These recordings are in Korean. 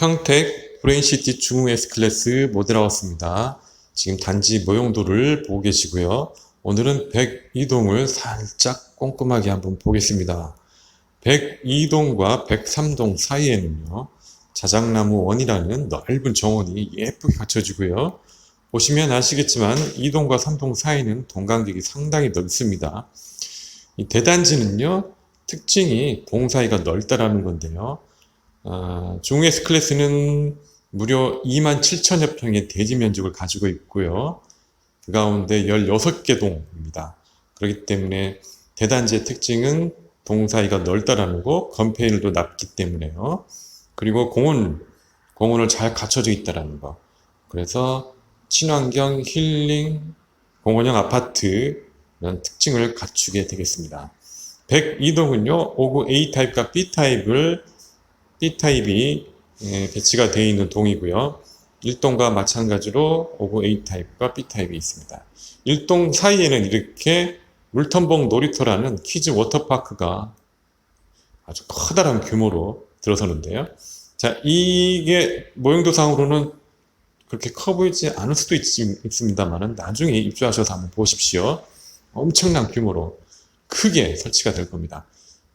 평택 브레인시티 중흥 S클래스 모델 하우스입니다. 지금 단지 모형도를 보고 계시고요. 오늘은 102동을 살짝 꼼꼼하게 한번 보겠습니다. 102동과 103동 사이에는요. 자작나무 원이라는 넓은 정원이 예쁘게 갖춰지고요. 보시면 아시겠지만 2동과 3동 사이는 동간격이 상당히 넓습니다. 이 대단지는요. 특징이 동 사이가 넓다라는 건데요. 아, 중S 클래스는 무려 2만 7천 여 평의 대지 면적을 가지고 있고요. 그 가운데 16개 동입니다. 그렇기 때문에 대단지의 특징은 동 사이가 넓다라는 거, 건폐율도 낮기 때문에요. 그리고 공원, 공원을 잘 갖춰져 있다라는 거. 그래서 친환경 힐링 공원형 아파트 이런 특징을 갖추게 되겠습니다. 102동은요, 5구 A 타입과 B 타입을 B 타입이 예, 배치가 되어 있는 동이고요. 1동과 마찬가지로 5구 A 타입과 B 타입이 있습니다. 1동 사이에는 이렇게 물텀봉 놀이터라는 키즈 워터파크가 아주 커다란 규모로 들어서는데요. 자, 이게 모형도상으로는 그렇게 커 보이지 않을 수도 있, 있습니다만은 나중에 입주하셔서 한번 보십시오. 엄청난 규모로 크게 설치가 될 겁니다.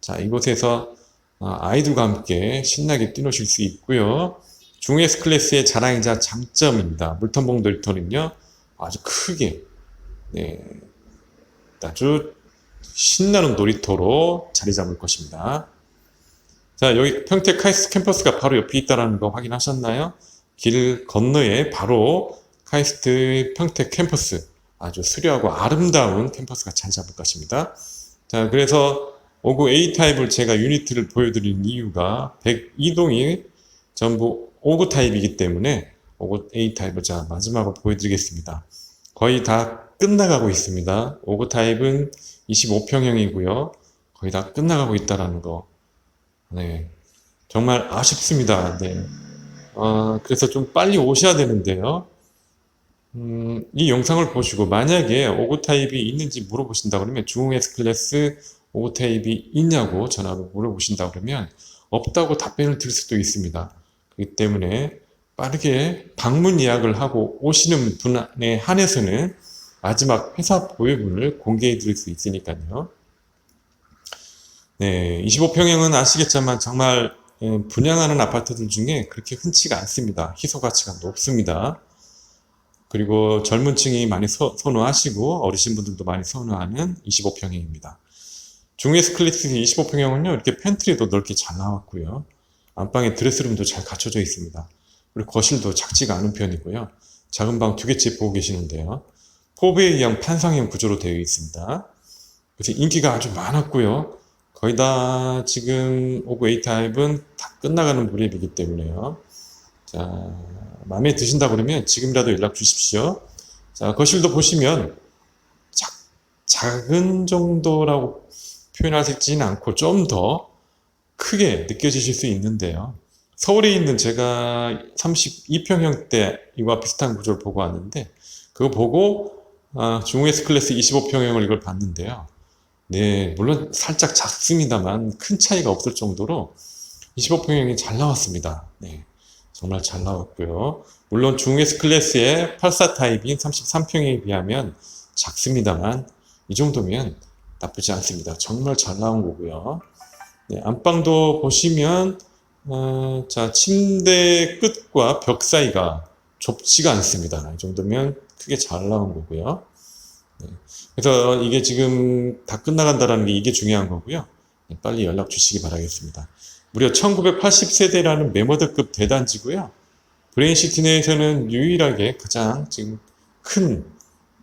자, 이곳에서 아, 아이들과 함께 신나게 뛰노실 수 있고요. 중에스 클래스의 자랑이자 장점입니다. 물텀봉 놀이터는요, 아주 크게, 네, 아주 신나는 놀이터로 자리 잡을 것입니다. 자, 여기 평택 카이스트 캠퍼스가 바로 옆에 있다는 거 확인하셨나요? 길 건너에 바로 카이스트 평택 캠퍼스, 아주 수려하고 아름다운 캠퍼스가 자리 잡을 것입니다. 자, 그래서 59 A 타입을 제가 유니트를 보여드린 이유가 102동이 전부 59 타입이기 때문에 59 A 타입을 자 마지막으로 보여드리겠습니다. 거의 다 끝나가고 있습니다. 59 타입은 25평형이고요. 거의 다 끝나가고 있다라는 거. 네. 정말 아쉽습니다. 네. 어, 그래서 좀 빨리 오셔야 되는데요. 음, 이 영상을 보시고 만약에 59 타입이 있는지 물어보신다 그러면 중흥 S 클래스 59 타입이 있냐고 전화로 물어보신다 그러면 없다고 답변을 드릴 수도 있습니다. 그렇기 때문에 빠르게 방문 예약을 하고 오시는 분에 한해서는 마지막 회사 보유분을 공개해 드릴 수 있으니까요. 네, 25평형은 아시겠지만 정말 예, 분양하는 아파트들 중에 그렇게 흔치가 않습니다. 희소 가치가 높습니다. 그리고 젊은 층이 많이 서- 선호하시고 어르신 분들도 많이 선호하는 25평형입니다. 중에스 클래스 25평형은요, 이렇게 팬트리도 넓게 잘 나왔고요. 안방에 드레스룸도 잘 갖춰져 있습니다. 그리고 거실도 작지가 않은 편이고요. 작은 방 두 개째 보고 계시는데요. 포베이형 판상형 구조로 되어 있습니다. 그래서 인기가 아주 많았고요. 거의 다 지금 오브 A 타입은 다 끝나가는 무렵이기 때문에요. 자, 마음에 드신다 그러면 지금이라도 연락 주십시오. 자, 거실도 보시면 작, 작은 정도라고 표현하시지는 않고 좀 더 크게 느껴지실 수 있는데요. 서울에 있는 제가 32평형 대 이와 비슷한 구조를 보고 왔는데 그거 보고 아, 중에스 클래스 25평형을 이걸 봤는데요. 네, 물론 살짝 작습니다만 큰 차이가 없을 정도로 25평형이 잘 나왔습니다. 네, 정말 잘 나왔고요. 물론 중에스 클래스의 84 타입인 33평에 비하면 작습니다만 이 정도면 나쁘지 않습니다. 정말 잘 나온 거고요. 네, 안방도 보시면 어, 자 침대 끝과 벽 사이가 좁지가 않습니다. 이 정도면 크게 잘 나온 거고요. 네, 그래서 이게 지금 다 끝나간다라는 게 이게 중요한 거고요. 네, 빨리 연락 주시기 바라겠습니다. 무려 1980세대라는 메모드급 대단지고요. 브레인시티 내에서는 유일하게 가장 지금 큰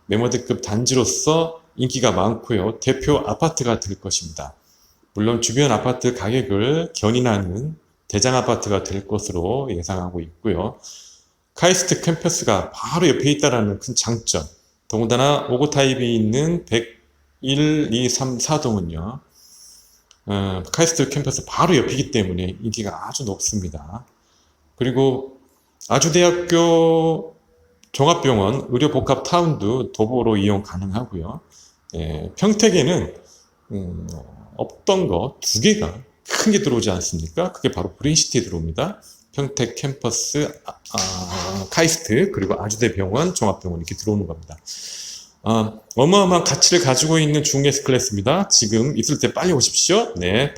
메모드급 단지로서 인기가 많고요. 대표 아파트가 될 것입니다. 물론 주변 아파트 가격을 견인하는 대장 아파트가 될 것으로 예상하고 있고요. 카이스트 캠퍼스가 바로 옆에 있다는 큰 장점. 더군다나 5구 타입이 있는 101, 2, 3, 4동은요. 어, 카이스트 캠퍼스 바로 옆이기 때문에 인기가 아주 높습니다. 그리고 아주대학교 종합병원 의료복합타운도 도보로 이용 가능하고요. 예, 평택에는 음, 없던 거 두 개가 큰 게 들어오지 않습니까? 그게 바로 브레인시티에 들어옵니다. 평택 캠퍼스, 아, 아, 카이스트, 그리고 아주대 병원, 종합병원 이렇게 들어오는 겁니다. 아, 어마어마한 가치를 가지고 있는 중 S클래스입니다. 지금 있을 때 빨리 오십시오. 네.